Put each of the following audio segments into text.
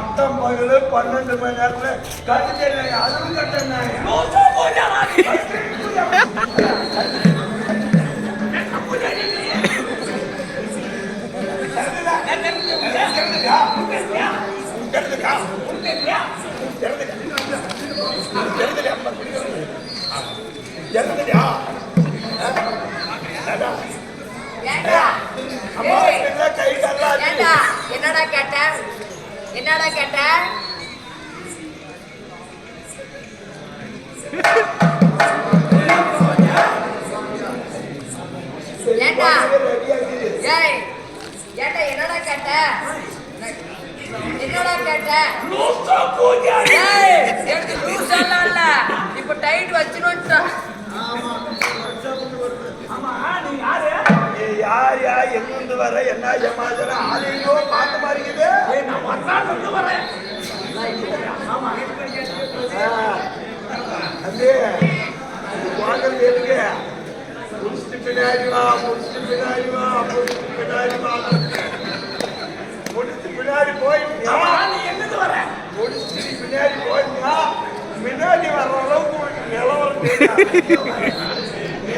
பத்தம் பகலு பன்னெண்டு மணி நேரத்துல கட்டிட்டேன் அதுவும் கட்டினேன் என்னடா கேட்ட? என்னடா கேட்ட? ஏண்டா? ஏய் ஏண்டா என்னடா கேட்ட? என்னடா கேட்ட? லூசா ஏய் லூஸ் எல்லாம் இல்ல. இப்ப டைட் வச்சுனுட்டா எங்கிருந்து வர என்ன ஏமாதுற ஆளையோ பார்த்த மாதிரி இருக்குது நான் வந்தான்னு வந்து வரேன் ஆமா அண்ணே வாங்கல் எதுக்கு முடிச்சுட்டு பின்னாடி வா முடிச்சுட்டு பின்னாடி வா முடிச்சுட்டு பின்னாடி வா. முடிச்சுட்டு பின்னாடி நீ எங்கிருந்து வர முடிச்சுட்டு பின்னாடி போயிட்டியா முன்னாடி வர்ற அளவுக்கு நிலவரம்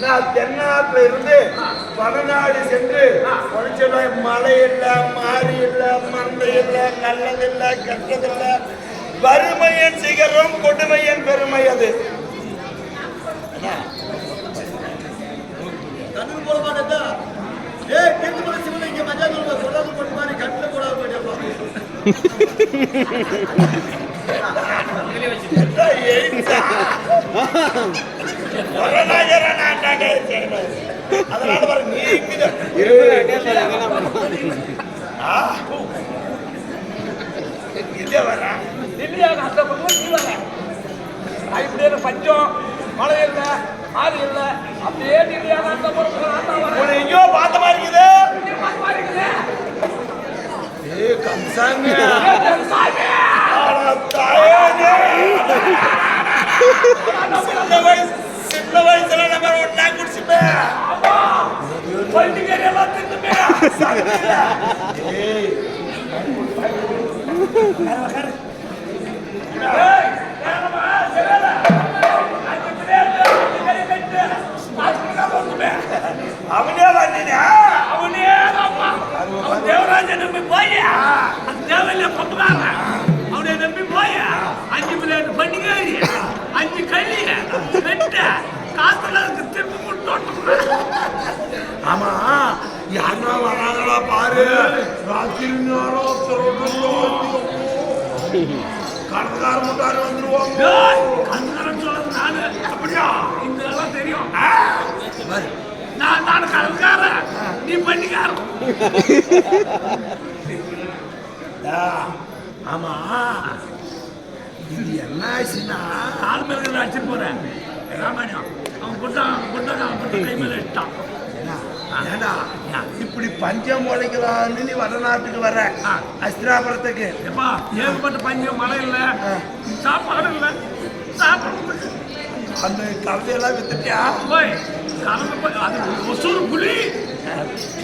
நான் தென்னாட்டுல இருந்து வடநாடு சென்று கொஞ்சம் மழை இல்ல மாறி இல்ல மந்தை இல்ல நல்லது இல்ல கெட்டது இல்ல வறுமையின் சிகரம் கொடுமையின் பெருமை அது. கண்ணுக்கு போட மாட்டேதா ஏய் கெட்டு போட சிவனை இங்க மஜா சொல்லுவா சொல்லாத போட்டு மாதிரி கண்ணுல போடாத போயிட்டேப்பா எழுத்தா. அதனால பாரு, நீ இங்குதான். ஆ. இங்க வரா நீ வர இப்படியே பஞ்சம் மழை இல்லை ஆறு இல்லை அப்படியே நான் எங்கேயோ பார்த்த மாதிரி இருக்குது அவனே வந்தீனா அவனே அவன் தேவராஜை நம்பி போய், தேவையில்ல பக்கதாரன். அவனை நம்பி போய், அஞ்சு பிள்ளையாட்டு பண்டிகை, அஞ்சு களி, வெட்டு, காசுல இருக்கு, திருப்பி. ஆமா யாருன்னா வராங்களா பாரு கடற்கார முட்டாரு வந்துருவாங்க டேய், கண்ணகரன் சொல்றது நானு. அப்படியா? இந்த எல்லாம் தெரியும். நான் நான் கடற்காரன். நீ பண்ணிக்காரன். ஆமா இது என்ன ஆச்சுன்னா மேல இருக்கிறத அடிச்சிட்டு போறேன். ராமாயணம். இப்படி பஞ்சம் முளைக்கலாம்னு நீ வடநாட்டுக்கு வர. அஸ்திராபுரத்துக்கு. ஏகப்பட்ட பஞ்சம், மழை இல்ல, சாப்பாடு இல்ல, சாப்பிடுறதுக்கு. அந்த கதையெல்லாம் வித்துட்டியா? போய், கலந்து அது ஒசூர் புலி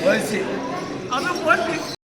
போச்சு. அது போச்சு.